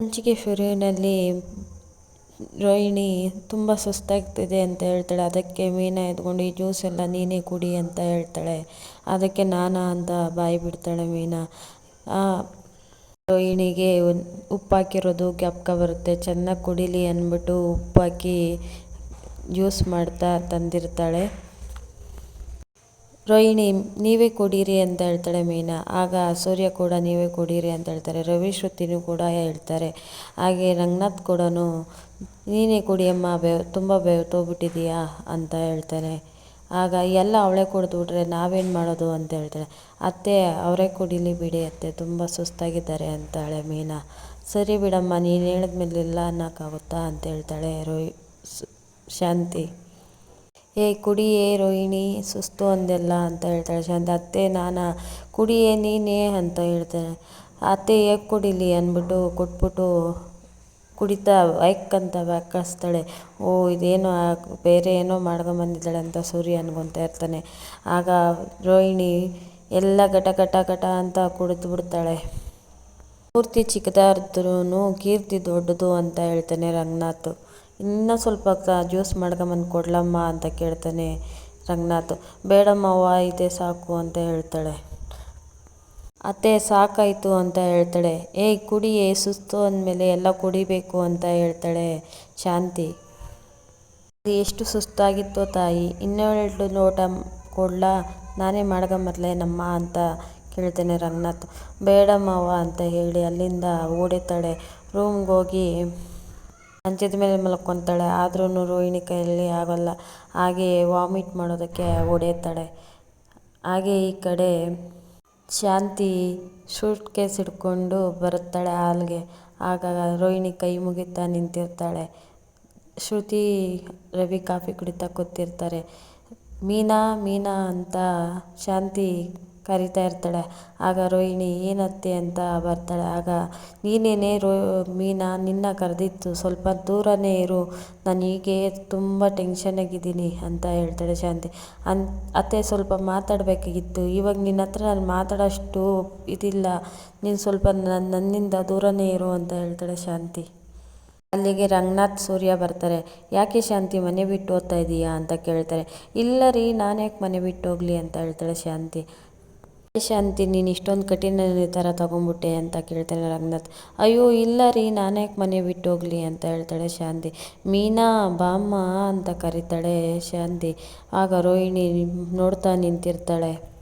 ಹಂಚಿಕೆ ಶುರುವಿನಲ್ಲಿ ರೋಹಿಣಿ ತುಂಬ ಸುಸ್ತಾಗ್ತಿದೆ ಅಂತ ಹೇಳ್ತಾಳೆ. ಅದಕ್ಕೆ ಮೀನಾ ಎದ್ಕೊಂಡು, ಈ ಜ್ಯೂಸ್ ಎಲ್ಲ ನೀನೇ ಕುಡಿ ಅಂತ ಹೇಳ್ತಾಳೆ. ಅದಕ್ಕೆ ನಾನಾ ಅಂತ ಬಾಯಿ ಬಿಡ್ತಾಳೆ ಮೀನಾ ರೋಹಿಣಿಗೆ ಉಪ್ಪು ಹಾಕಿರೋದು ಜ್ಞಾಪಕ ಬರುತ್ತೆ ಚೆನ್ನಾಗಿ ಕುಡೀಲಿ ಅಂದ್ಬಿಟ್ಟು ಉಪ್ಪು ಹಾಕಿ ಜ್ಯೂಸ್ ಮಾಡ್ತಾ ತಂದಿರ್ತಾಳೆ. ರೋಹಿಣಿ, ನೀವೇ ಕೊಡೀರಿ ಅಂತ ಹೇಳ್ತಾಳೆ ಮೀನಾ. ಆಗ ಸೂರ್ಯ ಕೂಡ, ನೀವೇ ಕೊಡೀರಿ ಅಂತ ಹೇಳ್ತಾರೆ. ರವಿ ಶ್ರುತಿನೂ ಕೂಡ ಹೇಳ್ತಾರೆ. ಹಾಗೆ ರಂಗನಾಥ್ ಕೂಡ ನೀನೇ ಕುಡಿಯಮ್ಮ ಬೇವ್ ತುಂಬ ಬೆವ್ತೋಗ್ಬಿಟ್ಟಿದೀಯಾ ಅಂತ ಹೇಳ್ತಾನೆ. ಆಗ ಎಲ್ಲ ಅವಳೇ ಕುಡಿದ್ಬಿಟ್ರೆ ನಾವೇನು ಮಾಡೋದು ಅಂತ ಹೇಳ್ತಾಳೆ. ಅತ್ತೆ, ಅವರೇ ಕುಡಿಲಿ ಬಿಡಿ ಅತ್ತೆ, ತುಂಬ ಸುಸ್ತಾಗಿದ್ದಾರೆ ಅಂತಾಳೆ ಮೀನಾ. ಸರಿ ಬಿಡಮ್ಮ, ನೀನು ಹೇಳಿದ್ಮೇಲೆ ಇಲ್ಲ ಅನ್ನೋಕ್ಕಾಗುತ್ತಾ ಅಂತ ಹೇಳ್ತಾಳೆ ರೋಹಿ ಶಾಂತಿ. ಏ ಕುಡಿಯೇ ರೋಹಿಣಿ, ಸುಸ್ತು ಅಂದೆಲ್ಲ ಅಂತ ಹೇಳ್ತಾಳೆ. ಶಾಂತ, ಅತ್ತೆ, ನಾನಾ, ಕುಡಿಯೇ ನೀನೇ ಅಂತ ಹೇಳ್ತಾಳೆ. ಅತ್ತೆ, ಹೇಗೆ ಕುಡಿಲಿ ಅಂದ್ಬಿಟ್ಟು ಕೊಟ್ಬಿಟ್ಟು ಕುಡಿತಾ ವೈಕ್ ಅಂತ ಕಳಿಸ್ತಾಳೆ ಓ, ಇದೇನೋ ಬೇರೆ ಏನೋ ಮಾಡ್ಕೊಂಬಂದಿದ್ದಾಳೆ ಅಂತ ಸೂರ್ಯ ಅನ್ಕೊತಾ ಇರ್ತಾನೆ. ಆಗ ರೋಹಿಣಿ ಎಲ್ಲ ಘಟ ಘಟ ಘಟ ಅಂತ ಕುಡಿದು ಬಿಡ್ತಾಳೆ. ಪೂರ್ತಿ ಚಿಕ್ಕದಾರ್ದ್ರೂ ಕೀರ್ತಿ ದೊಡ್ಡದು ಅಂತ ಹೇಳ್ತಾನೆ ರಂಗನಾಥ್. ಇನ್ನೂ ಸ್ವಲ್ಪ ಜ್ಯೂಸ್ ಮಾಡ್ಕೊಂಬಂದು ಕೊಡ್ಲಮ್ಮ ಅಂತ ಕೇಳ್ತಾನೆ ರಂಗನಾಥ್. ಬೇಡಮ್ಮವ್ವ ಇದೇ ಸಾಕು ಅಂತ ಹೇಳ್ತಾಳೆ. ಅತ್ತೆ, ಸಾಕಾಯಿತು ಅಂತ ಹೇಳ್ತಾಳೆ. ಏಯ್ ಕುಡಿಯೇ ಸುಸ್ತು ಅಂದಮೇಲೆ ಎಲ್ಲ ಕುಡಿಬೇಕು ಅಂತ ಹೇಳ್ತಾಳೆ ಶಾಂತಿ. ಎಷ್ಟು ಸುಸ್ತಾಗಿತ್ತೋ ತಾಯಿ. ಇನ್ನೆರಡು ಲೋಟ ಕೊಡ್ಲಾ, ನಾನೇ ಮಾಡ್ಕೊಂಬರ್ಲೇನಮ್ಮ ಅಂತ ಕೇಳ್ತಾನೆ ರಂಗನಾಥ್. ಬೇಡಮ್ಮವ್ವ ಅಂತ ಹೇಳಿ ಅಲ್ಲಿಂದ ಓಡಿತಾಳೆ. ರೂಮ್ಗೆ ಹೋಗಿ ಮಂಚದ ಮೇಲೆ ಮಲ್ಕೊತಾಳೆ. ಆದ್ರೂ ರೋಹಿಣಿ ಕೈಯಲ್ಲಿ ಆಗೋಲ್ಲ. ಹಾಗೆ ವಾಮಿಟ್ ಮಾಡೋದಕ್ಕೆ ಹೊಡೆಯುತ್ತಾಳೆ. ಹಾಗೆ ಈ ಕಡೆ ಶಾಂತಿ ಶೂಟ್ ಕೇಸ್ ಹಿಡ್ಕೊಂಡು ಬರುತ್ತಾಳೆ ಹಾಲ್ಗೆ. ಆಗ ರೋಹಿಣಿ ಕೈ ಮುಗಿತಾ ನಿಂತಿರ್ತಾಳೆ. ಶ್ರುತಿ ರವಿ ಕಾಫಿ ಕುಡಿತಾ ಕೂತಿರ್ತಾರೆ. ಮೀನಾ ಮೀನಾ ಅಂತ ಶಾಂತಿ ಕರಿತಾ ಇರ್ತಾಳೆ. ಆಗ ರೋಹಿಣಿ, ಏನತ್ತೆ ಅಂತ ಬರ್ತಾಳೆ. ಆಗ, ನೀನೇನೇ ರೋ, ಮೀನಾ, ನಿನ್ನ ಕರೆದಿತ್ತು ಸ್ವಲ್ಪ ದೂರನೇ ಇರು. ನಾನು ಹೀಗೆ ತುಂಬ ಟೆನ್ಷನಾಗಿದ್ದೀನಿ ಅಂತ ಹೇಳ್ತಾಳೆ ಶಾಂತಿ. ಅನ್, ಅತ್ತೆ ಸ್ವಲ್ಪ ಮಾತಾಡಬೇಕಾಗಿತ್ತು. ಇವಾಗ ನಿನ್ನ ಹತ್ರ ನಾನು ಮಾತಾಡೋಷ್ಟು ಇದಿಲ್ಲ. ನೀನು ಸ್ವಲ್ಪ ನನ್ನ ನನ್ನಿಂದ ದೂರನೇ ಇರು ಅಂತ ಹೇಳ್ತಾಳೆ ಶಾಂತಿ. ಅಲ್ಲಿಗೆ ರಂಗನಾಥ್ ಸೂರ್ಯ ಬರ್ತಾರೆ. ಯಾಕೆ ಶಾಂತಿ, ಮನೆ ಬಿಟ್ಟು ಹೋಗ್ತಾ ಇದೀಯಾ? ಅಂತ ಕೇಳ್ತಾರೆ. ಇಲ್ಲ ರೀ, ನಾನು ಯಾಕೆ ಮನೆ ಬಿಟ್ಟು ಹೋಗಲಿ? ಅಂತ ಹೇಳ್ತಾಳೆ ಶಾಂತಿ. ಶಾಂತಿ ನೀನು ಇಷ್ಟೊಂದು ಕಠಿಣ ನಿರ್ಧಾರ ತಗೊಂಬಿಟ್ಟೆ ಅಂತ ಕೇಳ್ತಾನೆ ರಂಗನಾಥ್. ಅಯ್ಯೋ, ಇಲ್ಲ ರೀ ನಾನ್ಯಾಕೆ ಮನೆ ಬಿಟ್ಟು ಹೋಗಲಿ ಅಂತ ಹೇಳ್ತಾಳೆ ಶಾಂತಿ. ಮೀನಾ, ಬಾಮ್ಮ ಅಂತ ಕರೀತಾಳೆ ಶಾಂತಿ. ಆಗ ರೋಹಿಣಿ ನೋಡ್ತಾ ನಿಂತಿರ್ತಾಳೆ.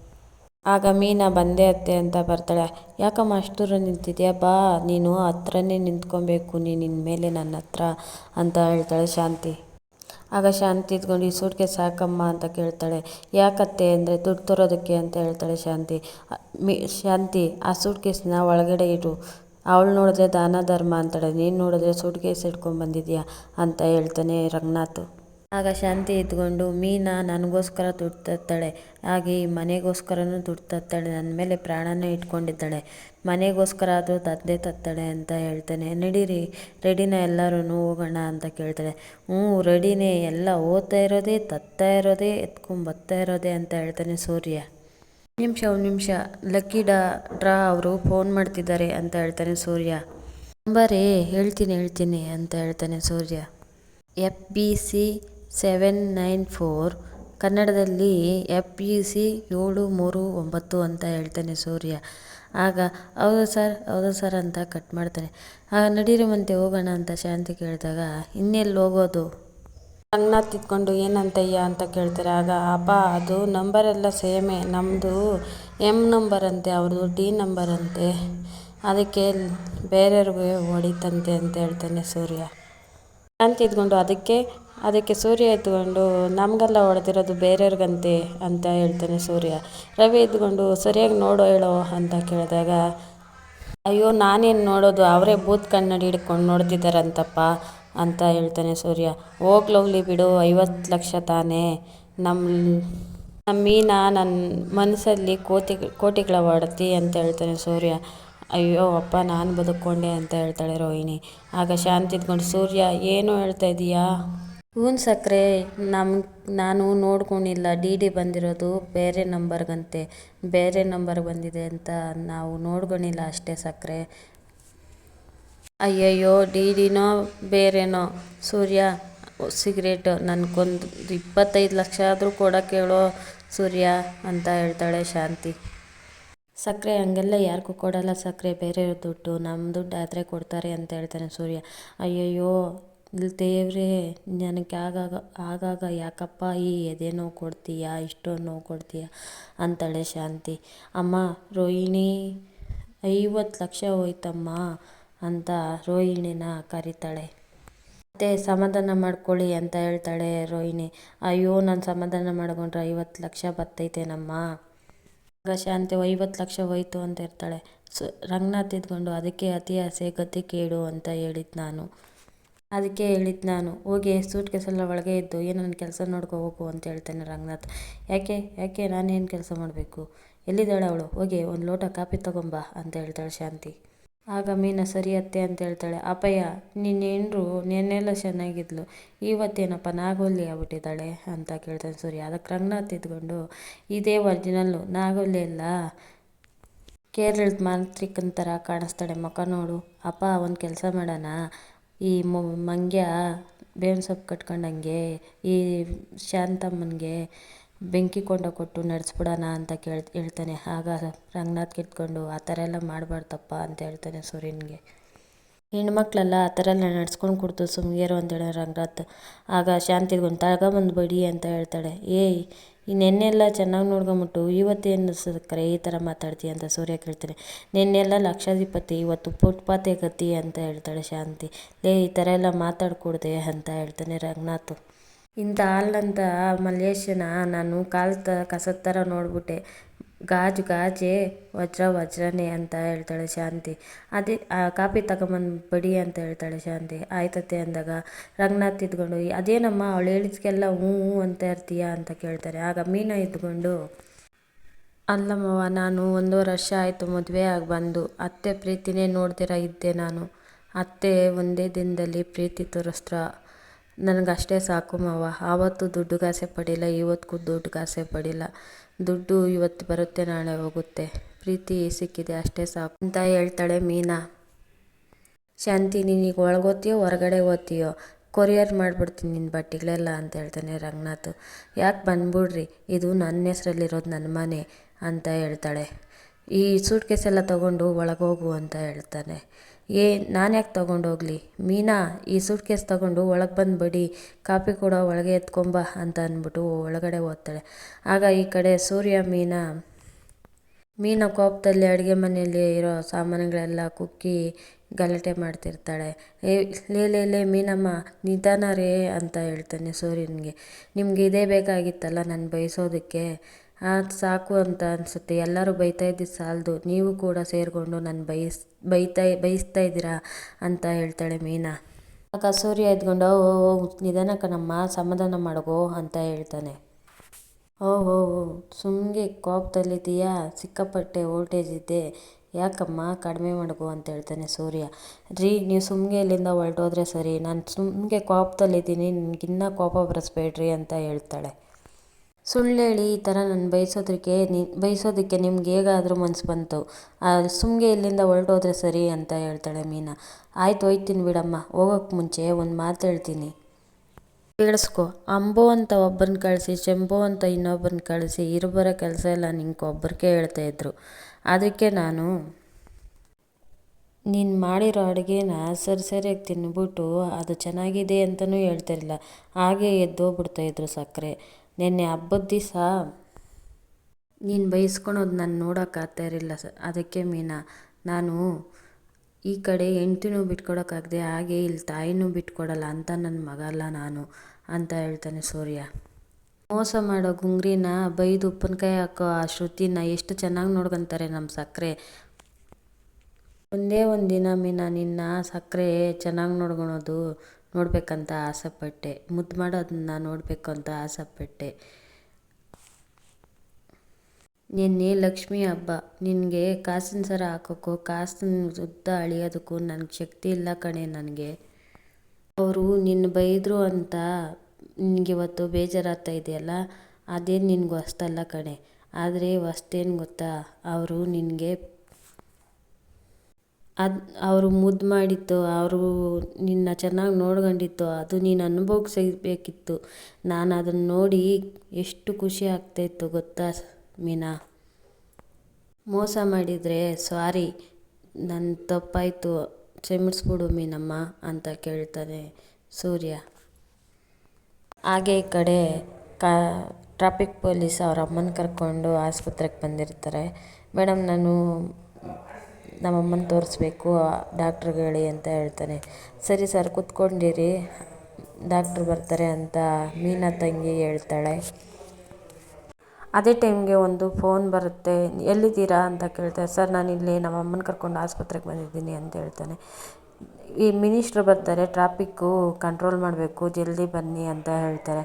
ಆಗ ಮೀನಾ ಬಂದೆ ಅತ್ತೆ ಅಂತ ಬರ್ತಾಳೆ. ಯಾಕಮ್ಮ ಅಷ್ಟೂರ ನಿಂತಿದ್ಯಾ? ಬಾ, ನೀನು ಹತ್ರನೇ ನಿಂತ್ಕೊಬೇಕು, ನೀನು ಇನ್ಮೇಲೆ ನನ್ನ ಹತ್ರ ಅಂತ ಹೇಳ್ತಾಳೆ ಶಾಂತಿ. ಆಗ ಶಾಂತಿ ಇದ್ಕೊಂಡು, ಈ ಸೂಟ್ಗೆ ಸಾಕಮ್ಮ ಅಂತ ಕೇಳ್ತಾಳೆ. ಯಾಕತ್ತೆ? ಅಂದರೆ, ದುಡ್ಡು ತರೋದಕ್ಕೆ ಅಂತ ಹೇಳ್ತಾಳೆ ಶಾಂತಿ. ಮಿ, ಶಾಂತಿ, ಆ ಸೂಟ್ ಕೇಸನ್ನ ಒಳಗಡೆ ಇಡು. ಅವಳು ನೋಡಿದ್ರೆ ದಾನ ಧರ್ಮ ಅಂತಾಳೆ. ನೀನು ನೋಡಿದ್ರೆ ಸೂಟ್ ಕೇಸ್ ಇಟ್ಕೊಂಡು ಬಂದಿದ್ಯಾ? ಅಂತ ಹೇಳ್ತಾನೆ ರಂಗನಾಥ್. ಆಗ ಶಾಂತಿ ಇದ್ಕೊಂಡು ಮೀನಾ, ನನಗೋಸ್ಕರ ದುಡ್ಡು ತರ್ತಾಳೆ ಹಾಗೆ ಈ ಮನೆಗೋಸ್ಕರನೂ ದುಡ್ಡು ತರ್ತಾಳೆ ನನ್ನ ಮೇಲೆ ಪ್ರಾಣನೇ ಇಟ್ಕೊಂಡಿದ್ದಾಳೆ. ಮನೆಗೋಸ್ಕರ ಆದರೂ ತದ್ದೇ ತತ್ತಾಳೆ ಅಂತ ಹೇಳ್ತಾನೆ. ನಡೀರಿ, ರೆಡಿನ ಎಲ್ಲರೂ ಹೋಗೋಣ ಅಂತ ಕೇಳ್ತಾಳೆ. ಹ್ಞೂ, ರೆಡಿನೇ. ಎಲ್ಲ ಓದ್ತಾ ಇರೋದೇ, ತತ್ತಾ ಇರೋದೇ, ಎತ್ಕೊಂಡು ಬರ್ತಾ ಇರೋದೇ ಅಂತ ಹೇಳ್ತಾನೆ ಸೂರ್ಯ. ನಿಮಿಷ, ಒಂದು ನಿಮಿಷ. ಲಕ್ಕಿ ಡಾ, ಡ್ರಾ ಅವರು ಫೋನ್ ಮಾಡ್ತಿದ್ದಾರೆ ಅಂತ ಹೇಳ್ತಾನೆ ಸೂರ್ಯ. ನಂಬರೇ, ಹೇಳ್ತೀನಿ ಹೇಳ್ತೀನಿ ಅಂತ ಹೇಳ್ತಾನೆ Surya. F B C seven nine four ಕನ್ನಡದಲ್ಲಿ ಎಫ್ ಇ ಸಿ ಏಳು ಮೂರು ಒಂಬತ್ತು ಅಂತ ಹೇಳ್ತಾನೆ ಸೂರ್ಯ. ಆಗ ಹೌದು ಸರ್ ಹೌದು ಸರ್ ಅಂತ ಕಟ್ ಮಾಡ್ತಾನೆ. ಆಗ ನಡೀರಿ ಮಂತೆ ಹೋಗೋಣ ಅಂತ ಶಾಂತಿ ಕೇಳಿದಾಗ ಇನ್ನೆಲ್ಲಿ ಹೋಗೋದು? ರಂಗನಾಥ್ ತಿದ್ಕೊಂಡು ಏನಂತಯ್ಯ ಅಂತ ಕೇಳ್ತಾರೆ. ಆಗ ಅಪ್ಪ, ಅದು ನಂಬರೆಲ್ಲ ಸೇಮೇ ನಮ್ಮದು ಎಂ ನಂಬರ್ ಅಂತೆ ಅವ್ರದ್ದು ಡಿ ನಂಬರ್ ಅಂತೆ. ಅದಕ್ಕೆ ಬೇರೆಯವ್ರಿಗೆ ಹೊಡಿತಂತೆ ಅಂತ ಹೇಳ್ತಾನೆ ಸೂರ್ಯ. ಶಾಂತಿ ಇದ್ಕೊಂಡು ಅದಕ್ಕೆ ಅದಕ್ಕೆ ಸೂರ್ಯ ಎದ್ಕೊಂಡು ನಮಗೆಲ್ಲ ಹೊಡೆದಿರೋದು ಬೇರೆಯವ್ರಿಗಂತೆ ಅಂತ ಹೇಳ್ತಾನೆ ಸೂರ್ಯ. ರವಿ ಎದ್ಕೊಂಡು ಸರಿಯಾಗಿ ನೋಡೋ ಹೇಳೋ ಅಂತ ಕೇಳಿದಾಗ, ಅಯ್ಯೋ, ನಾನೇನು ನೋಡೋದು? ಅವರೇ ಭೂತ್ ಕನ್ನಡಿ ಹಿಡ್ಕೊಂಡು ನೋಡ್ತಿದ್ದಾರಂತಪ್ಪ ಅಂತ ಹೇಳ್ತಾನೆ ಸೂರ್ಯ. ಹೋಗ್ಲೋಗ್ಲಿ ಬಿಡು, ಐವತ್ತು ಲಕ್ಷ ತಾನೇ. ನಮ್ಮ ನಮ್ಮ ಮೀನಾ ನನ್ನ ಮನಸ್ಸಲ್ಲಿ ಕೋಟಿ ಕೋಟಿಗಳ ಒಡತಿ ಅಂತ ಹೇಳ್ತಾನೆ ಸೂರ್ಯ. ಅಯ್ಯೋ, ಅಪ್ಪ, ನಾನು ಬದುಕೊಂಡೆ ಅಂತ ಹೇಳ್ತಾಳೆ ರೋಹಿಣಿ. ಆಗ ಶಾಂತಿ ಇದ್ಕೊಂಡು ಸೂರ್ಯ, ಏನು ಹೇಳ್ತಾ ಇದೀಯಾ? ಹ್ಞೂ ಸಕ್ಕರೆ ನಮ್ಮ ನಾನು ನೋಡ್ಕೊಂಡಿಲ್ಲ, ಡಿ ಡಿ ಬಂದಿರೋದು ಬೇರೆ ನಂಬರ್ಗಂತೆ, ಬೇರೆ ನಂಬರ್ ಬಂದಿದೆ ಅಂತ ನಾವು ನೋಡ್ಕೊಂಡಿಲ್ಲ ಅಷ್ಟೇ ಸಕ್ಕರೆ ಅಯ್ಯಯ್ಯೋ, ಡಿ ಡಿನೋ ಬೇರೆನೋ. ಸೂರ್ಯ, ಸಿಗರೇಟು, ನನಗೊಂದು ಇಪ್ಪತ್ತೈದು ಲಕ್ಷ ಆದರೂ ಕೊಡೋಕ್ಕೆ ಹೇಳೋ ಸೂರ್ಯ ಅಂತ ಹೇಳ್ತಾಳೆ ಶಾಂತಿ. ಸಕ್ಕರೆ ಹಂಗೆಲ್ಲ ಯಾರಿಗೂ ಕೊಡಲ್ಲ ಸಕ್ಕರೆ ಬೇರೆಯವ್ರ ದುಡ್ಡು ನಮ್ಮ ದುಡ್ಡು ಆದರೆ ಕೊಡ್ತಾರೆ ಅಂತ ಹೇಳ್ತಾನೆ ಸೂರ್ಯ. ಅಯ್ಯಯ್ಯೋ ದೇವ್ರೇ ನನಗೆ ಆಗಾಗ ಆಗಾಗ ಯಾಕಪ್ಪ ಈ ಎದೆ ನೋವು ಕೊಡ್ತೀಯಾ ಇಷ್ಟೊಂದು ನೋವು ಕೊಡ್ತೀಯಾ ಅಂತಾಳೆ ಶಾಂತಿ. ಅಮ್ಮ, ರೋಹಿಣಿ, ಐವತ್ತು ಲಕ್ಷ ಹೋಯ್ತಮ್ಮ ಅಂತ ರೋಹಿಣಿನ ಕರೀತಾಳೆ. ಮತ್ತೆ ಸಮಾಧಾನ ಮಾಡ್ಕೊಳ್ಳಿ ಅಂತ ಹೇಳ್ತಾಳೆ ರೋಹಿಣಿ. ಅಯ್ಯೋ, ನಾನು ಸಮಾಧಾನ ಮಾಡ್ಕೊಂಡ್ರೆ ಐವತ್ತು ಲಕ್ಷ ಬರ್ತೈತೇನಮ್ಮ ಆಗ ಶಾಂತಿ ಐವತ್ತು ಲಕ್ಷ ಹೋಯ್ತು ಅಂತ ಇರ್ತಾಳೆ. ಸೊ, ರಂಗನಾಥ್ ಇದ್ಕೊಂಡು ಅದಕ್ಕೆ ಅತಿ ಆಸೆ ಗತಿ ಕೇಡು ಅಂತ ಹೇಳಿದ್ದು ನಾನು. ಅದಕ್ಕೆ ಹೇಳಿದ್ದು ನಾನು, ಹೋಗಿ ಸೂಟ್ ಕೇಸೆಲ್ಲ ಒಳಗೆ ಇದ್ದು ಏನು ನನ್ನ ಕೆಲಸ ನೋಡ್ಕೋಬೇಕು ಅಂತ ಹೇಳ್ತಾನೆ ರಂಗನಾಥ್. ಯಾಕೆ ಯಾಕೆ ನಾನೇನು ಕೆಲಸ ಮಾಡಬೇಕು? ಎಲ್ಲಿದ್ದಾಳೆ ಅವಳು? ಹೋಗಿ ಒಂದು ಲೋಟ ಕಾಪಿ ತಗೊಂಬಾ ಅಂತ ಹೇಳ್ತಾಳೆ ಶಾಂತಿ. ಆಗ ಮೀನ ಸರಿ ಅತ್ತೆ ಅಂತ ಹೇಳ್ತಾಳೆ, ಅಪ್ಪಯ್ಯ ನಿನ್ನೇನರು ನೆನ್ನೆಲ್ಲ ಚೆನ್ನಾಗಿದ್ಲು ಇವತ್ತೇನಪ್ಪ ನಾಗೋಲಿ ಆಗ್ಬಿಟ್ಟಿದ್ದಾಳೆ? ಅಂತ ಕೇಳ್ತಾನೆ ಸೂರ್ಯ. ಅದಕ್ಕೆ ರಂಗನಾಥ್ ಇದ್ಕೊಂಡು ಇದೇ ಒರಿಜಿನಲ್ಲು ನಾಗೋಲಿ ಅಲ್ಲ ಕೇರಳದ ಮಾಂತ್ರಿಕನ ಥರ ಕಾಣಿಸ್ತಾಳೆ, ಮುಖ ನೋಡು. ಅಪ್ಪ, ಒಂದು ಕೆಲಸ ಮಾಡೋಣ. ಈ ಮಂಗ್ಯ ಬೇವಿನ ಸೊಪ್ಪು ಕಟ್ಕೊಂಡಂಗೆ, ಈ ಶಾಂತಮ್ಮನಿಗೆ ಬೆಂಕಿ ಕೊಂಡ ಕೊಟ್ಟು ನಡೆಸ್ಬಿಡೋಣ ಅಂತ ಕೇಳಿ, ಹೇಳ್ತಾನೆ. ಆಗ ರಂಗನಾಥ್ ಕಿತ್ಕೊಂಡು, ಆ ಥರ ಎಲ್ಲ ಮಾಡಬಾರ್ದಪ್ಪ ಅಂತ ಹೇಳ್ತಾನೆ ಸೂರ್ಯನಿಗೆ. ಹೆಣ್ಮಕ್ಳೆಲ್ಲ ಆ ಥರ ಎಲ್ಲ ನಡ್ಸ್ಕೊಂಡು ಕೊಡ್ತು ಸುಮ್ಗೇರು ಅಂತೇಳಿ ರಂಗನಾಥ್. ಆಗ ಶಾಂತಿಗೊಂದು ತಗೊಂಬಂದು ಬಡಿ ಅಂತ ಹೇಳ್ತಾಳೆ. ಏಯ್, ಈ ನೆನ್ನೆಲ್ಲ ಚೆನ್ನಾಗಿ ನೋಡ್ಕೊಂಬಿಟ್ಟು ಇವತ್ತೇನು ಸಕ್ಕರೆ ಈ ಥರ ಮಾತಾಡ್ತೀಯ ಅಂತ ಸೂರ್ಯ ಕೇಳ್ತಾನೆ. ನೆನ್ನೆಲ್ಲ ಲಕ್ಷಾಧಿಪತಿ, ಇವತ್ತು ಫುಟ್ಪಾತೆ ಗತಿ ಅಂತ ಹೇಳ್ತಾಳೆ ಶಾಂತಿ. ಲೇ, ಈ ಥರ ಎಲ್ಲ ಮಾತಾಡ್ಕೊಡ್ದೆ ಅಂತ ಹೇಳ್ತಾನೆ ರಂಗನಾಥ್. ಇಂಥ ಹಾಲಂತ ಮಲ್ಲೇಶನ ನಾನು ಕಾಲು ತ, ಕಸದ ಥರ ನೋಡ್ಬಿಟ್ಟೆ. ಗಾಜು ಗಾಜೆ ವಜ್ರ ವಜ್ರನೇ ಅಂತ ಹೇಳ್ತಾಳೆ ಶಾಂತಿ. ಅದೇ, ಆ ಕಾಪಿ ತಗೊಂಬಂದು ಬಡಿ ಅಂತ ಹೇಳ್ತಾಳೆ ಶಾಂತಿ. ಆಯ್ತತೆ ಅಂದಾಗ ರಂಗನಾಥ್ ಇದ್ಕೊಂಡು, ಅದೇನಮ್ಮ, ಅವಳು ಹೇಳಿದ್ಕೆಲ್ಲ ಹ್ಞೂ ಹ್ಞೂ ಅಂತ ಇರ್ತೀಯ? ಅಂತ ಕೇಳ್ತಾರೆ. ಆಗ ಮೀನಾ ಇದ್ಕೊಂಡು ಅಲ್ಲಮ್ಮವ್ವ ನಾನು ಒಂದೂವರೆ ವರ್ಷ ಆಯಿತು, ಮದುವೆ ಆಗಿ ಬಂದು. ಅತ್ತೆ ಪ್ರೀತಿನೇ ನೋಡ್ದಿರ ಇದ್ದೆ ನಾನು. ಅತ್ತೆ ಒಂದೇ ದಿನದಲ್ಲಿ ಪ್ರೀತಿ ತೋರಿಸ್ತ್ರ? ನನಗಷ್ಟೇ ಸಾಕು ಮಾವ. ಆವತ್ತು ದುಡ್ಡುಗಾಸೆ ಪಡಿಲ್ಲ ಇವತ್ತಿಗೂ ದುಡ್ಡುಗಾಸೆ ಪಡಿಲ್ಲ. ದುಡ್ಡು ಇವತ್ತು ಬರುತ್ತೆ, ನಾಳೆ ಹೋಗುತ್ತೆ. ಪ್ರೀತಿ ಸಿಕ್ಕಿದೆ ಅಷ್ಟೇ ಸಾಕು. ಅಂತ ಹೇಳ್ತಾಳೆ ಮೀನಾ. ಶಾಂತಿ, ನೀನೀಗ ಒಳಗೋತೀಯೋ, ಹೊರಗಡೆ ಓದ್ತೀಯೋ ಕೊರಿಯರ್ ಮಾಡಿಬಿಡ್ತೀನಿ ನಿನ್ನ ಬಟ್ಟೆಗಳೆಲ್ಲ ಅಂತ ಹೇಳ್ತಾನೆ ರಂಗನಾಥ್. ಯಾಕೆ ಬಂದ್ಬಿಡ್ರಿ? ಇದು ನನ್ನ ಹೆಸ್ರಲ್ಲಿರೋದು ನನ್ನ ಮನೆ ಅಂತ ಹೇಳ್ತಾಳೆ. ಈ ಸೂಟ್ ಕೇಸೆಲ್ಲ ತೊಗೊಂಡು ಒಳಗೋಗು ಅಂತ ಹೇಳ್ತಾನೆ. ಏ ನಾನು ಯಾಕೆ ತೊಗೊಂಡೋಗ್ಲಿ ಮೀನಾ, ಈ ಸೂಟ್ ಕೇಸ್ ತೊಗೊಂಡು ಒಳಗೆ ಬಂದು ಬಡಿ ಕಾಪಿ ಕೂಡ ಒಳಗೆ ಎತ್ಕೊಂಬ ಅಂತ ಅಂದ್ಬಿಟ್ಟು ಒಳಗಡೆ ಓದ್ತಾಳೆ ಆಗ ಈ ಕಡೆ ಸೂರ್ಯ, ಮೀನಾ ಮೀನಾ ಕೋಪದಲ್ಲಿ ಅಡುಗೆ ಮನೆಯಲ್ಲಿ ಇರೋ ಸಾಮಾನುಗಳೆಲ್ಲ ಕುಕ್ಕಿ ಗಲಾಟೆ ಮಾಡ್ತಿರ್ತಾಳೆ. ಏ, ಲೇ ಲೇ ಲೇ, ಮೀನಮ್ಮ, ನಿಧಾನ ರೇ ಅಂತ ಹೇಳ್ತಾನೆ ಸೂರ್ಯನಿಗೆ. ನಿಮ್ಗೆ ಇದೇ ಬೇಕಾಗಿತ್ತಲ್ಲ ನಾನು ಬಯಸೋದಕ್ಕೆ ಅದು ಸಾಕು ಅಂತ ಅನಿಸುತ್ತೆ. ಎಲ್ಲರೂ ಬೈತಾ ಇದ್ದಿದ್ದು ಸಾಲದು. ನೀವು ಕೂಡ ಸೇರಿಕೊಂಡು ನಾನು ಬೈಸ್ ಬೈತಾ ಬೈಸ್ತಾ ಇದ್ದೀರಾ ಅಂತ ಹೇಳ್ತಾಳೆ ಮೀನಾ. ಆಗ ಸೂರ್ಯ ಎದ್ಕೊಂಡು, ಓ ಓ ನಿಧಾನ ಕಣಮ್ಮ, ಸಮಾಧಾನ ಮಾಡಗೋ ಅಂತ ಹೇಳ್ತಾನೆ. ಓ ಹೋ ಹೋ ಸುಮ್ಮನೆ ಕೋಪದಲ್ಲಿದ್ದೀಯಾ? ಸಿಕ್ಕಾಪಟ್ಟೆ ವೋಲ್ಟೇಜ್ ಇದೆ. ಯಾಕಮ್ಮ? ಕಡಿಮೆ ಮಾಡಗೋ ಅಂತ ಹೇಳ್ತಾನೆ ಸೂರ್ಯ. ರೀ, ನೀವು ಸುಮ್ಮನೆ ಇಲ್ಲಿಂದ ಹೊರಟೋದ್ರೆ ಸರಿ. ನಾನು ಸುಮ್ಮನೆ ಕೋಪದಲ್ಲಿದ್ದೀನಿ. ನಿನ್ಗಿನ್ನ ಕೋಪ ಬರೆಸ್ಬೇಡ್ರಿ ಅಂತ ಹೇಳ್ತಾಳೆ. ಸುಳ್ಳು ಹೇಳಿ ಈ ಥರ ನಾನು ಬೈಸೋದಕ್ಕೆ ನಿ ಬೈಸೋದಕ್ಕೆ ನಿಮ್ಗೆ ಹೇಗಾದರೂ ಮನ್ಸು ಬಂತು. ಸುಮ್ಮನೆ ಇಲ್ಲಿಂದ ಹೊರಟೋದ್ರೆ ಸರಿ ಅಂತ ಹೇಳ್ತಾಳೆ ಮೀನಾ. ಆಯ್ತು, ಹೋಯ್ತೀನಿ ಬಿಡಮ್ಮ. ಹೋಗೋಕ್ಕೆ ಮುಂಚೆ ಒಂದು ಮಾತು ಹೇಳ್ತೀನಿ. ಕೇಳಿಸ್ಕೊ. ಅಂಬೋ ಅಂತ ಒಬ್ಬರನ್ನ ಕಳಿಸಿ, ಚೆಂಬೋ ಅಂತ ಇನ್ನೊಬ್ಬರನ್ನ ಕಳಿಸಿ, ಇರುಬರೋ ಕೆಲಸ ಎಲ್ಲ ನಿಂಗೆ ಒಬ್ಬರಿಗೆ ಹೇಳ್ತಾ ಇದ್ರು. ಅದಕ್ಕೆ ನಾನು ನೀನು ಮಾಡಿರೋ ಅಡುಗೆನ ಸರಿ ಸರಿಯಾಗಿ ತಿಂದ್ಬಿಟ್ಟು ಅದು ಚೆನ್ನಾಗಿದೆ ಅಂತಲೂ ಹೇಳ್ತಿರಲಿಲ್ಲ ಹಾಗೆ ಎದ್ದೋಗ್ಬಿಡ್ತಾಯಿದ್ರು ಸಕ್ಕರೆ. ನಿನ್ನೆ ಹಬ್ಬದ ದಿವಸ ನೀನು ಬೈಸ್ಕೊಳೋದು ನಾನು ನೋಡೋಕ್ಕಾಗ್ತಾ ಇರಲಿಲ್ಲ ಸ, ಅದಕ್ಕೆ ಮೀನಾ. ನಾನು ಈ ಕಡೆ ಹೆಂಡ್ತಿನೂ ಬಿಟ್ಕೊಡೋಕ್ಕಾಗದೆ ಹಾಗೆ ಇಲ್ಲಿ ತಾಯಿನೂ ಬಿಟ್ಕೊಡಲ್ಲ ಅಂತ ನನ್ನ ಮಗ ಅಲ್ಲ ನಾನು ಅಂತ ಹೇಳ್ತಾನೆ ಸೂರ್ಯ. ಮೋಸ ಮಾಡೋ ಗುಂಗ್ರಿನ ಬೈದು ಉಪ್ಪಿನಕಾಯಿ ಹಾಕೋ ಆ ಶ್ರುತಿನ ಎಷ್ಟು ಚೆನ್ನಾಗಿ ನೋಡ್ಕೊತಾರೆ ನಮ್ಮ ಸಕ್ಕರೆ ಒಂದೇ ಒಂದು ದಿನ ಮೀನಾ ನಿನ್ನ ಸಕ್ಕರೆ ಚೆನ್ನಾಗಿ ನೋಡ್ಕೊಳೋದು. ನೋಡಬೇಕಂತ ಆಸೆಪಟ್ಟೆ, ಮುದ್ದು ಮಾಡೋದನ್ನ ನೋಡಬೇಕು ಅಂತ ಆಸೆಪಟ್ಟೆ. ನಿನ್ನೆ ಲಕ್ಷ್ಮಿ ಹಬ್ಬ, ನಿನಗೆ ಕಾಸಿನ ಸರ ಹಾಕೋಕ್ಕೂ ಕಾಸಿನ ಉದ್ದ ಅಳಿಯೋದಕ್ಕೂ ನನಗೆ ಶಕ್ತಿ ಇಲ್ಲ ಕಣೆ ನನಗೆ. ಅವರು ನಿನ್ನ ಬೈದರು ಅಂತ ನಿನಗಿವತ್ತು ಬೇಜಾರಾಗ್ತಾ ಇದೆಯಲ್ಲ, ಅದೇನು ನಿನಗೂ ಅಷ್ಟಲ್ಲ ಕಣೆ. ಆದರೆ ಅಷ್ಟೇನು ಗೊತ್ತಾ, ಅವರು ನಿನಗೆ ಅದು ಅವರು ಮುದ್ದು ಮಾಡಿತ್ತು, ಅವರು ನಿನ್ನ ಚೆನ್ನಾಗಿ ನೋಡ್ಕೊಂಡಿತ್ತು, ಅದು ನೀನು ಅನುಭವಿಸಬೇಕಿತ್ತು. ನಾನು ಅದನ್ನು ನೋಡಿ ಎಷ್ಟು ಖುಷಿ ಆಗ್ತಾಯಿತ್ತು ಗೊತ್ತಾ ಮೀನಾ? ಮೋಸ ಮಾಡಿದರೆ ಸಾರಿ ನನ್ನ ತಪ್ಪಾಯಿತು, ಕ್ಷಮಿಸ್ಬಿಡು ಮೀನಮ್ಮ ಅಂತ ಕೇಳ್ತಾನೆ ಸೂರ್ಯ. ಹಾಗೆ ಈ ಕಡೆ ಕಾ ಟ್ರಾಫಿಕ್ ಪೊಲೀಸ್ ಅವ್ರ ಅಮ್ಮನ ಕರ್ಕೊಂಡು ಆಸ್ಪತ್ರೆಗೆ ಬಂದಿರ್ತಾರೆ. ಮೇಡಮ್, ನಾನು ನಮ್ಮಮ್ಮನ ತೋರಿಸ್ಬೇಕು ಡಾಕ್ಟ್ರಿಗೆ ಹೇಳಿ ಅಂತ ಹೇಳ್ತಾನೆ. ಸರಿ ಸರ್, ಕೂತ್ಕೊಂಡಿರಿ. ಡಾಕ್ಟ್ರು ಬರ್ತಾರೆ ಅಂತ ಮೀನಾ ತಂಗಿ ಹೇಳ್ತಾಳೆ. ಅದೇ ಟೈಮ್ಗೆ ಒಂದು ಫೋನ್ ಬರುತ್ತೆ. ಎಲ್ಲಿದ್ದೀರಾ ಅಂತ ಕೇಳ್ತಾರೆ. ಸರ್, ನಾನು ಇಲ್ಲಿ ನಮ್ಮಮ್ಮನ ಕರ್ಕೊಂಡು ಆಸ್ಪತ್ರೆಗೆ ಬಂದಿದ್ದೀನಿ ಅಂತ ಹೇಳ್ತಾನೆ. ಈ ಮಿನಿಸ್ಟ್ರು ಬರ್ತಾರೆ, ಟ್ರಾಫಿಕ್ಕು ಕಂಟ್ರೋಲ್ ಮಾಡಬೇಕು, ಜಲ್ದಿ ಬನ್ನಿ ಅಂತ ಹೇಳ್ತಾರೆ.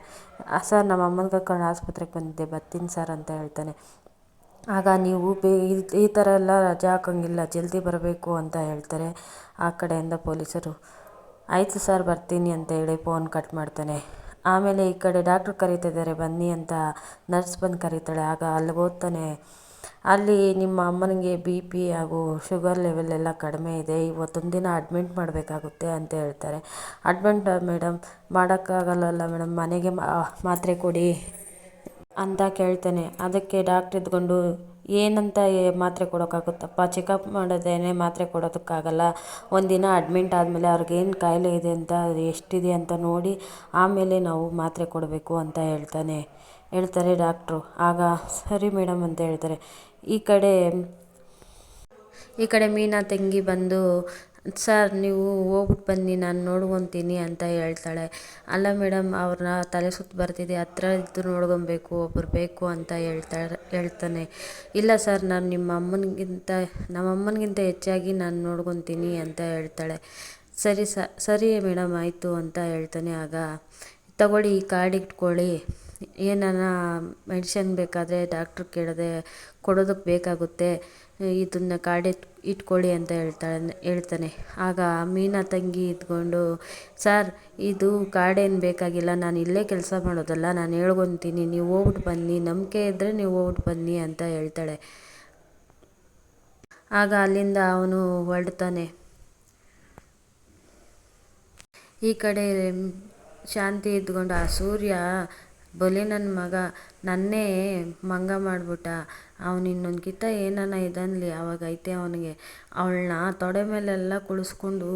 ಸರ್ ನಮ್ಮ ಅಮ್ಮನ ಕರ್ಕೊಂಡು ಆಸ್ಪತ್ರೆಗೆ ಬಂದಿದ್ದೆ, ಬರ್ತೀನಿ ಸರ್ ಅಂತ ಹೇಳ್ತಾನೆ. ಆಗ ನೀವು ಬೇ ಈ ಥರ ಎಲ್ಲ ರಜೆ ಹಾಕೋಂಗಿಲ್ಲ, ಜಲ್ದಿ ಬರಬೇಕು ಅಂತ ಹೇಳ್ತಾರೆ ಆ ಕಡೆಯಿಂದ ಪೊಲೀಸರು. ಆಯಿತು ಸರ್, ಬರ್ತೀನಿ ಅಂತ ಹೇಳಿ ಫೋನ್ ಕಟ್ ಮಾಡ್ತಾನೆ. ಆಮೇಲೆ ಈ ಕಡೆ ಡಾಕ್ಟ್ರು ಕರೀತಿದ್ದಾರೆ, ಬನ್ನಿ ಅಂತ ನರ್ಸ್ ಬಂದು ಕರೀತಾಳೆ. ಆಗ ಅಲ್ಲಿಗೆ ಓದ್ತಾನೆ. ಅಲ್ಲಿ ನಿಮ್ಮ ಅಮ್ಮನಿಗೆ ಬಿ ಪಿ ಹಾಗೂ ಶುಗರ್ ಲೆವೆಲ್ ಎಲ್ಲ ಕಡಿಮೆ ಇದೆ, ಇವತ್ತೊಂದು ದಿನ ಅಡ್ಮಿಂಟ್ ಮಾಡಬೇಕಾಗುತ್ತೆ ಅಂತ ಹೇಳ್ತಾರೆ. ಅಡ್ಮಿಂಟ್, ಮೇಡಮ್ ಮಾಡೋಕ್ಕಾಗಲ್ಲಲ್ಲ ಮೇಡಮ್, ಮನೆಗೆ ಮಾತ್ರೆ ಕೊಡಿ. ಅಂತ ಕೇಳ್ತಾನೆ. ಅದಕ್ಕೆ ಡಾಕ್ಟ್ರ್ ಇದ್ಕೊಂಡು ಏನಂತ ಮಾತ್ರೆ ಕೊಡೋಕ್ಕಾಗುತ್ತಪ್ಪ? ಚೆಕಪ್ ಮಾಡೋದೇನೆ ಮಾತ್ರೆ ಕೊಡೋದಕ್ಕಾಗಲ್ಲ. ಒಂದಿನ ಅಡ್ಮಿಂಟ್ ಆದಮೇಲೆ ಅವ್ರಿಗೇನು ಕಾಯಿಲೆ ಇದೆ ಅಂತ ಎಷ್ಟಿದೆ ಅಂತ ನೋಡಿ, ಆಮೇಲೆ ನಾವು ಮಾತ್ರೆ ಕೊಡಬೇಕು ಅಂತ ಹೇಳ್ತಾನೆ. ಹೇಳ್ತಾರೆ ಡಾಕ್ಟ್ರು ಆಗ, ಸರಿ ಮೇಡಮ್ ಅಂತ ಹೇಳ್ತಾರೆ. ಈ ಕಡೆ ಈ ಕಡೆ ಮೀನಾ ತಂಗಿ ಬಂದು ಸರ್, ನೀವು ಹೋಗ್ಬಿಟ್ಟು ಬನ್ನಿ, ನಾನು ನೋಡ್ಕೊತೀನಿ ಅಂತ ಹೇಳ್ತಾಳೆ. ಅಲ್ಲ ಮೇಡಮ್ ಅವ್ರನ್ನ ತಲೆ ಸುತ್ತು ಬರ್ತಿದೆ, ಹತ್ರ ಇದ್ದು ನೋಡ್ಕೊಬೇಕು, ಒಬ್ರು ಬೇಕು ಅಂತ ಹೇಳ್ತಾಳೆ ಹೇಳ್ತಾನೆ. ಇಲ್ಲ ಸರ್, ನಾನು ನಿಮ್ಮ ಅಮ್ಮನಿಗಿಂತ, ನಮ್ಮ ಅಮ್ಮನಿಗಿಂತ ಹೆಚ್ಚಾಗಿ ನಾನು ನೋಡ್ಕೊತೀನಿ ಅಂತ ಹೇಳ್ತಾಳೆ. ಸರಿ ಸ, ಸರಿ ಮೇಡಮ್ ಆಯಿತು ಅಂತ ಹೇಳ್ತಾನೆ. ಆಗ, ತಗೊಳ್ಳಿ, ಈ ಕಾರ್ಡ್ ಇಟ್ಕೊಳ್ಳಿ. ಏನಾನ ಮೆಡಿಷನ್ ಬೇಕಾದರೆ ಡಾಕ್ಟ್ರ್ ಕೇಳದೆ ಕೊಡೋದಕ್ಕೆ ಬೇಕಾಗುತ್ತೆ. ಇದನ್ನು ಕಾಡೆತ್ ಇಟ್ಕೊಳ್ಳಿ ಅಂತ ಹೇಳ್ತಾಳೆ ಹೇಳ್ತಾನೆ. ಆಗ ಮೀನಾ ತಂಗಿ ಇದ್ಕೊಂಡು, ಸರ್, ಇದು ಕಾಡೇನು ಬೇಕಾಗಿಲ್ಲ, ನಾನು ಇಲ್ಲೇ ಕೆಲಸ ಮಾಡೋದಲ್ಲ, ನಾನು ಹೇಳ್ಕೊತೀನಿ, ನೀವು ಹೋಗ್ಬಿಟ್ಟು ಬನ್ನಿ, ನಂಬಿಕೆ ಇದ್ದರೆ ನೀವು ಹೋಗ್ಬಿಟ್ಟು ಬನ್ನಿ ಅಂತ ಹೇಳ್ತಾಳೆ. ಆಗ ಅಲ್ಲಿಂದ ಅವನು ಹೊರಡ್ತಾನೆ. ಈ ಕಡೆ ಶಾಂತಿ ಇದ್ಕೊಂಡು, ಆ ಸೂರ್ಯ, ಬಲಿ ನನ್ನ ಮಗ, ನನ್ನೇ ಮಂಗ ಮಾಡಿಬಿಟ್ಟ ಅವನು ಇನ್ನೊಂದು ಕಿತ್ತ ಏನಾನ ಇದನ್ಲಿ ಅವಾಗ ಐತೆ ಅವನಿಗೆ. ಅವಳನ್ನ ತೊಡೆ ಮೇಲೆಲ್ಲ ಕುಳಿಸ್ಕೊಂಡು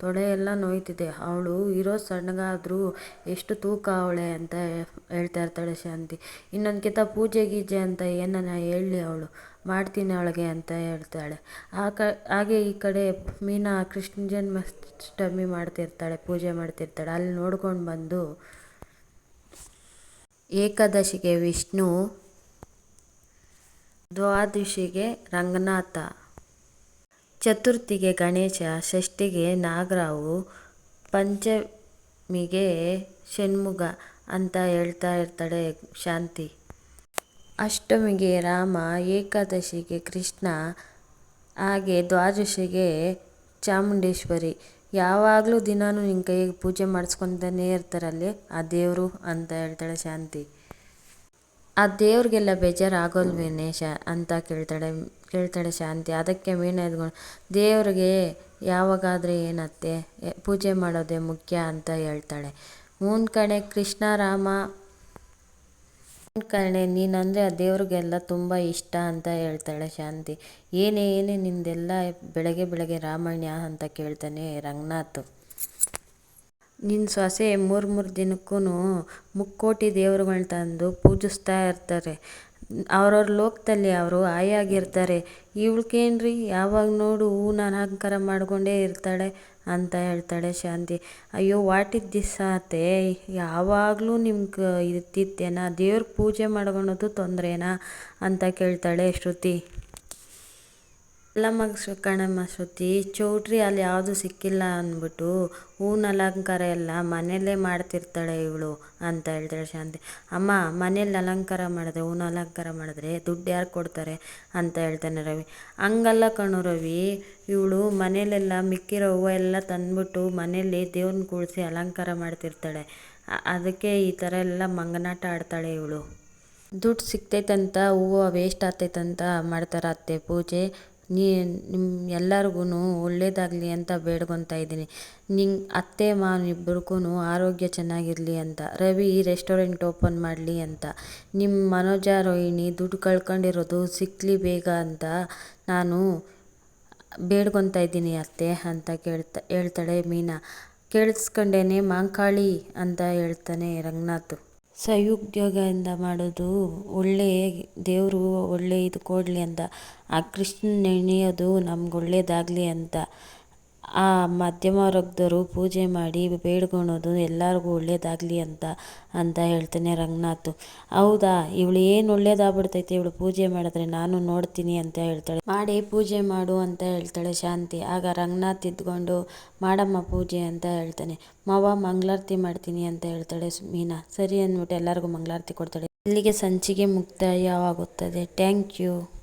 ತೊಡೆ ಎಲ್ಲ ನೋಯ್ತಿದೆ. ಅವಳು ಇರೋ ಸಣ್ಣಗಾದರೂ ಎಷ್ಟು ತೂಕ ಅವಳೆ ಅಂತ ಹೇಳ್ತಾ ಇರ್ತಾಳೆ ಶಾಂತಿ. ಇನ್ನೊಂದು ಕಿತ್ತ ಪೂಜೆ ಗೀಜೆ ಅಂತ ಏನಾನ ಹೇಳಲಿ ಅವಳು. ಮಾಡ್ತೀನಿ ಅವಳಿಗೆ ಅಂತ ಹೇಳ್ತಾಳೆ. ಆ ಕ, ಹಾಗೆ ಈ ಕಡೆ ಮೀನಾ ಕೃಷ್ಣ ಜನ್ಮಾಷ್ಟಮಿ ಮಾಡ್ತಿರ್ತಾಳೆ, ಪೂಜೆ ಮಾಡ್ತಿರ್ತಾಳೆ. ಅಲ್ಲಿ ನೋಡ್ಕೊಂಡು ಬಂದು ಏಕಾದಶಿಗೆ ವಿಷ್ಣು ದ್ವಾದಶಿಗೆ ರಂಗನಾಥ. ಚತುರ್ಥಿಗೆ ಗಣೇಶ, ಷಷ್ಠಿಗೆ ನಾಗರಾವು, ಪಂಚಮಿಗೆ ಷಣ್ಮುಗ ಅಂತ ಹೇಳ್ತಾ ಇರ್ತಾಳೆ ಶಾಂತಿ. ಅಷ್ಟಮಿಗೆ ರಾಮ, ಏಕಾದಶಿಗೆ ಕೃಷ್ಣ, ಹಾಗೆ ದ್ವಾದಶಿಗೆ ಚಾಮುಂಡೇಶ್ವರಿ. ಯಾವಾಗಲೂ ದಿನಾನು ನಿನ್ನ ಕೈಗೆ ಪೂಜೆ ಮಾಡಿಸ್ಕೊತಾನೇ ಇರ್ತಾರಲ್ಲಿ ಆ ದೇವರು ಅಂತ ಹೇಳ್ತಾಳೆ ಶಾಂತಿ. ಆ ದೇವ್ರಿಗೆಲ್ಲ ಬೇಜಾರು ಆಗೋಲ್ವೇನೆ ಶಾ ಅಂತ ಕೇಳ್ತಾಳೆ ಕೇಳ್ತಾಳೆ ಶಾಂತಿ. ಅದಕ್ಕೆ ಮೀನ ಎದ್ಕೊಂಡು, ದೇವ್ರಿಗೆ ಯಾವಾಗಾದರೆ ಏನತ್ತೆ ಪೂಜೆ ಮಾಡೋದೇ ಮುಖ್ಯ ಅಂತ ಹೇಳ್ತಾಳೆ. ಕಣೆ ಕೃಷ್ಣ, ರಾಮ ಕಣೆ ನೀನಂದರೆ ಆ ದೇವ್ರಿಗೆಲ್ಲ ತುಂಬ ಇಷ್ಟ ಅಂತ ಹೇಳ್ತಾಳೆ ಶಾಂತಿ. ಏನೇ ಏನೇ ನಿಂದೆಲ್ಲ ಬೆಳಗ್ಗೆ ಬೆಳಗ್ಗೆ ರಾಮಾಯಣ ಅಂತ ಕೇಳ್ತಾನೆ ರಂಗನಾಥ್. ನಿನ್ನ ಸೊಸೆ ಮೂರು ಮೂರು ದಿನಕ್ಕೂ ಮುಕ್ಕೋಟಿ ದೇವ್ರುಗಳ್ನ ತಂದು ಪೂಜಿಸ್ತಾ ಇರ್ತಾರೆ. ಅವ್ರವ್ರ ಲೋಕದಲ್ಲಿ ಅವರು ಆಯಾಗಿರ್ತಾರೆ. ಇವಳಿಗೇನ್ರಿ ಯಾವಾಗ ನೋಡು ಅಲಂಕಾರ ಮಾಡಿಕೊಂಡೇ ಇರ್ತಾಳೆ ಅಂತ ಹೇಳ್ತಾಳೆ ಶಾಂತಿ. ಅಯ್ಯೋ ವಾಟಿದ ದಿವಸ ಆತೆ? ಯಾವಾಗಲೂ ನಿಮ್ಗೆ ಇರ್ತಿತ್ತೇನಾ ದೇವ್ರ ಪೂಜೆ ಮಾಡ್ಕೊಳೋದು ತೊಂದರೆನಾ? ಅಂತ ಕೇಳ್ತಾಳೆ ಶ್ರುತಿ. ಅಲ್ಲಮ್ಮ ಕಣಮ್ಮ ಶ್ರುತಿ, ಚೌಟ್ರಿ ಅಲ್ಲಿ ಯಾವುದು ಸಿಕ್ಕಿಲ್ಲ ಅಂದ್ಬಿಟ್ಟು ಹೂವಿನ ಅಲಂಕಾರ ಎಲ್ಲ ಮನೆಯಲ್ಲೇ ಮಾಡ್ತಿರ್ತಾಳೆ ಇವಳು ಅಂತ ಹೇಳ್ತಾಳೆ ಶಾಂತಿ. ಅಮ್ಮ ಮನೇಲಿ ಅಲಂಕಾರ ಮಾಡಿದ್ರೆ ಹೂವಿನ ಅಲಂಕಾರ ಮಾಡಿದ್ರೆ ದುಡ್ಡು ಯಾರು ಕೊಡ್ತಾರೆ ಅಂತ ಹೇಳ್ತಾನೆ ರವಿ. ಹಂಗಲ್ಲ ಕಣು ರವಿ, ಇವಳು ಮನೇಲೆಲ್ಲ ಮಿಕ್ಕಿರೋ ಹೂವು ಎಲ್ಲ ತಂದ್ಬಿಟ್ಟು ಮನೇಲಿ ದೇವ್ರನ್ನ ಕೂಡಿಸಿ ಅಲಂಕಾರ ಮಾಡ್ತಿರ್ತಾಳೆ. ಅದಕ್ಕೆ ಈ ಥರ ಎಲ್ಲ ಮಂಗನಾಟ ಆಡ್ತಾಳೆ ಇವಳು. ದುಡ್ಡು ಸಿಗ್ತೈತಂತ, ಹೂವು ವೇಸ್ಟ್ ಆಗ್ತೈತಂತ ಮಾಡ್ತಾರೆ ಅತ್ತೆ ಪೂಜೆ. ನೀ ನಿಮ್ಮ ಎಲ್ಲರಿಗೂ ಒಳ್ಳೇದಾಗಲಿ ಅಂತ ಬೇಡ್ಕೊತಾ ಇದ್ದೀನಿ. ನಿಂಗೆ ಅತ್ತೆ ಮಾವ ಇಬ್ರಿಗೂ ಆರೋಗ್ಯ ಚೆನ್ನಾಗಿರಲಿ ಅಂತ, ರವಿ ರೆಸ್ಟೋರೆಂಟ್ ಓಪನ್ ಮಾಡಲಿ ಅಂತ ನಿಮ್ಮ ಮನೋಜ, ರೋಹಿಣಿ ದುಡ್ಡು ಕಳ್ಕೊಂಡಿರೋದು ಸಿಕ್ಕಲಿ ಬೇಗ ಅಂತ ನಾನು ಬೇಡ್ಕೊತಾ ಇದ್ದೀನಿ ಅತ್ತೆ ಅಂತ ಕೇಳ್ತಾ, ಹೇಳ್ತಾಳೆ ಮೀನಾ. ಕೇಳಿಸ್ಕೊಂಡೇನೆ ಮಾಂಕಾಳಿ ಅಂತ ಹೇಳ್ತಾನೆ ರಂಗನಾಥ್. ಸಹೋದ್ಯೋಗದಿಂದ ಮಾಡೋದು ಒಳ್ಳೆ ದೇವರು ಒಳ್ಳೆ ಇದು ಕೊಡಲಿ ಅಂತ. ಆ ಕೃಷ್ಣನ ನೆನೆಯೋದು ನಮ್ಗೆ ಒಳ್ಳೆಯದಾಗ್ಲಿ ಅಂತ. ಆ ಮಧ್ಯಮ ವರ್ಗದವರು ಪೂಜೆ ಮಾಡಿ ಬೇಡ್ಕೊಳೋದು ಎಲ್ಲರಿಗೂ ಒಳ್ಳೇದಾಗಲಿ ಅಂತ ಅಂತ ಹೇಳ್ತಾನೆ ರಂಗನಾಥ್. ಹೌದಾ? ಇವಳು ಏನು ಒಳ್ಳೇದಾಗ್ಬಿಡ್ತೈತೆ? ಇವಳು ಪೂಜೆ ಮಾಡಿದ್ರೆ ನಾನು ನೋಡ್ತೀನಿ ಅಂತ ಹೇಳ್ತಾಳೆ. ಮಾಡಿ ಪೂಜೆ ಮಾಡು ಅಂತ ಹೇಳ್ತಾಳೆ ಶಾಂತಿ. ಆಗ ರಂಗನಾಥ್ ಇದ್ಕೊಂಡು ಮಾಡಮ್ಮ ಪೂಜೆ ಅಂತ ಹೇಳ್ತಾನೆ. ಮಾವ, ಮಂಗಳಾರತಿ ಮಾಡ್ತೀನಿ ಅಂತ ಹೇಳ್ತಾಳೆ ಮೀನಾ. ಸರಿ ಅಂದ್ಬಿಟ್ಟು ಎಲ್ಲರಿಗೂ ಮಂಗಳಾರತಿ ಕೊಡ್ತಾಳೆ. ಇಲ್ಲಿಗೆ ಸಂಚಿಗೆ ಮುಕ್ತಾಯವಾಗುತ್ತದೆ. Thank you.